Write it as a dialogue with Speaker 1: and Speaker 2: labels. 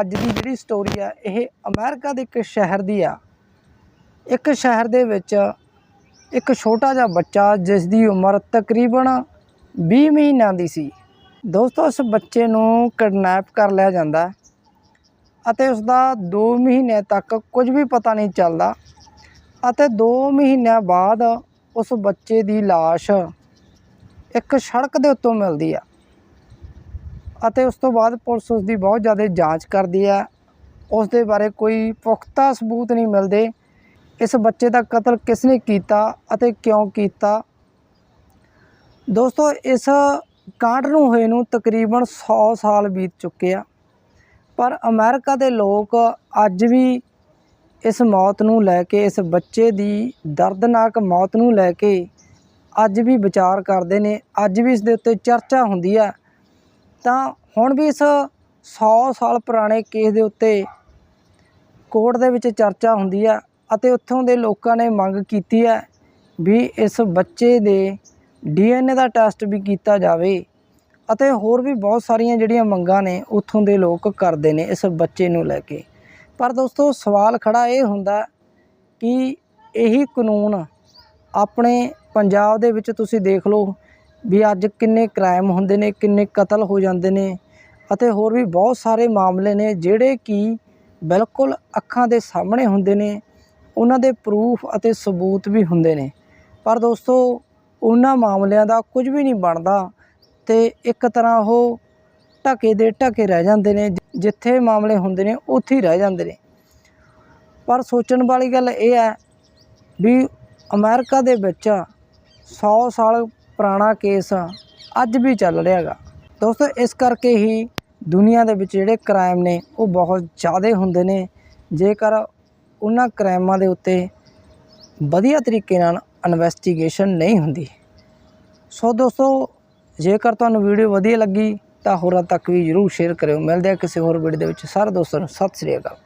Speaker 1: ਅੱਜ ਦੀ ਜਿਹੜੀ ਸਟੋਰੀ ਆ, ਇਹ ਅਮਰੀਕਾ ਦੇ ਇੱਕ ਸ਼ਹਿਰ ਦੀ ਆ। ਇੱਕ ਸ਼ਹਿਰ ਦੇ ਵਿੱਚ ਇੱਕ ਛੋਟਾ ਜਿਹਾ ਬੱਚਾ ਜਿਸ ਦੀ ਉਮਰ ਤਕਰੀਬਨ 20 ਮਹੀਨਿਆਂ ਦੀ ਸੀ। ਦੋਸਤੋ, ਉਸ ਬੱਚੇ ਨੂੰ ਕਿਡਨੈਪ ਕਰ ਲਿਆ ਜਾਂਦਾ ਅਤੇ ਉਸ ਦਾ 2 ਮਹੀਨੇ ਤੱਕ ਕੁਝ ਵੀ ਪਤਾ ਨਹੀਂ ਚੱਲਦਾ ਅਤੇ 2 ਮਹੀਨਿਆਂ ਬਾਅਦ ਉਸ ਬੱਚੇ ਦੀ ਲਾਸ਼ ਇੱਕ ਸੜਕ ਦੇ ਉੱਤੋਂ ਮਿਲਦੀ ਆ। ਅਤੇ ਉਸ ਤੋਂ ਬਾਅਦ ਪੁਲਿਸ ਉਸ ਦੀ ਬਹੁਤ ਜ਼ਿਆਦਾ ਜਾਂਚ ਕਰਦੀ ਹੈ। ਉਸ ਦੇ ਬਾਰੇ ਕੋਈ ਪੁਖਤਾ ਸਬੂਤ ਨਹੀਂ ਮਿਲਦੇ। ਇਸ ਬੱਚੇ ਦਾ ਕਤਲ ਕਿਸ ਨੇ ਕੀਤਾ ਅਤੇ ਕਿਉਂ ਕੀਤਾ? ਦੋਸਤੋ, ਇਸ ਕਾਂਡ ਨੂੰ ਹੋਏ ਨੂੰ ਤਕਰੀਬਨ 100 ਸਾਲ ਬੀਤ ਚੁੱਕੇ ਆ। ਪਰ ਅਮਰੀਕਾ ਦੇ ਲੋਕ ਅੱਜ ਵੀ ਇਸ ਮੌਤ ਨੂੰ ਲੈ ਕੇ, ਇਸ ਬੱਚੇ ਦੀ ਦਰਦਨਾਕ ਮੌਤ ਨੂੰ ਲੈ ਕੇ ਅੱਜ ਵੀ ਵਿਚਾਰ ਕਰਦੇ ਨੇ। ਅੱਜ ਵੀ ਇਸ ਦੇ ਉੱਤੇ ਚਰਚਾ ਹੁੰਦੀ ਆ ਤਾਂ ਹੁਣ ਵੀ ਇਸ 100 ਸਾਲ ਪੁਰਾਣੇ ਕੇਸ ਦੇ ਉੱਤੇ ਕੋਰਟ ਦੇ ਵਿੱਚ ਚਰਚਾ ਹੁੰਦੀ ਆ ਅਤੇ ਉੱਥੋਂ ਦੇ ਲੋਕਾਂ ਨੇ ਮੰਗ ਕੀਤੀ ਹੈ ਵੀ ਇਸ ਬੱਚੇ ਦੇ ਡੀਐਨਏ ਦਾ ਟੈਸਟ ਵੀ ਕੀਤਾ ਜਾਵੇ ਅਤੇ ਹੋਰ ਵੀ ਬਹੁਤ ਸਾਰੀਆਂ ਜਿਹੜੀਆਂ ਮੰਗਾਂ ਨੇ ਉੱਥੋਂ ਦੇ ਲੋਕ ਕਰਦੇ ਨੇ ਇਸ ਬੱਚੇ ਨੂੰ ਲੈ ਕੇ। ਪਰ ਦੋਸਤੋ, ਸਵਾਲ ਖੜਾ ਇਹ ਹੁੰਦਾ ਕਿ ਇਹੀ ਕਾਨੂੰਨ ਆਪਣੇ ਪੰਜਾਬ ਦੇ ਵਿੱਚ ਤੁਸੀਂ ਦੇਖ ਲਓ ਵੀ ਅੱਜ ਕਿੰਨੇ ਕ੍ਰਾਈਮ ਹੁੰਦੇ ਨੇ, ਕਿੰਨੇ ਕਤਲ ਹੋ ਜਾਂਦੇ ਨੇ ਅਤੇ ਹੋਰ ਵੀ ਬਹੁਤ ਸਾਰੇ ਮਾਮਲੇ ਨੇ ਜਿਹੜੇ ਕਿ ਬਿਲਕੁਲ ਅੱਖਾਂ ਦੇ ਸਾਹਮਣੇ ਹੁੰਦੇ ਨੇ, ਉਹਨਾਂ ਦੇ ਪਰੂਫ ਅਤੇ ਸਬੂਤ ਵੀ ਹੁੰਦੇ ਨੇ। ਪਰ ਦੋਸਤੋ, ਉਹਨਾਂ ਮਾਮਲਿਆਂ ਦਾ ਕੁਝ ਵੀ ਨਹੀਂ ਬਣਦਾ ਤੇ ਇੱਕ ਤਰ੍ਹਾਂ ਉਹ ਢਕੇ ਦੇ ਢਕੇ ਰਹਿ ਜਾਂਦੇ ਨੇ, ਜਿੱਥੇ ਮਾਮਲੇ ਹੁੰਦੇ ਨੇ, ਉੱਥੇ ਹੀ ਰਹਿ ਜਾਂਦੇ ਨੇ। ਪਰ ਸੋਚਣ ਵਾਲੀ ਗੱਲ ਇਹ ਹੈ ਵੀ ਅਮਰੀਕਾ ਦੇ ਵਿੱਚ 100 ਸਾਲ ਪੁਰਾਣਾ ਕੇਸ ਅੱਜ ਵੀ ਚੱਲ ਰਿਹਾ ਹੈਗਾ ਦੋਸਤੋ, ਇਸ ਕਰਕੇ ਹੀ ਦੁਨੀਆ ਦੇ ਵਿੱਚ ਜਿਹੜੇ ਕ੍ਰਾਈਮ ਨੇ, ਉਹ ਬਹੁਤ ਜ਼ਿਆਦਾ ਹੁੰਦੇ ਨੇ। ਜੇਕਰ ਉਹਨਾਂ ਕ੍ਰਾਈਮਾਂ ਦੇ ਉੱਤੇ ਵਧੀਆ ਤਰੀਕੇ ਨਾਲ ਇਨਵੈਸਟੀਗੇਸ਼ਨ ਨਹੀਂ ਹੁੰਦੀ। ਸੋ ਦੋਸਤੋ, ਜੇਕਰ ਤੁਹਾਨੂੰ ਵੀਡੀਓ ਵਧੀਆ ਲੱਗੀ, ਤਾਂ ਹੋਰਾਂ ਤੱਕ ਵੀ ਜਰੂਰ ਸ਼ੇਅਰ ਕਰਿਓ। ਮਿਲਦੇ ਆ ਕਿਸੇ ਹੋਰ ਵੀਡੀਓ ਦੇ ਵਿੱਚ। ਸਾਰੇ ਦੋਸਤਾਂ ਨੂੰ ਸਤਿ ਸ੍ਰੀ ਅਕਾਲ।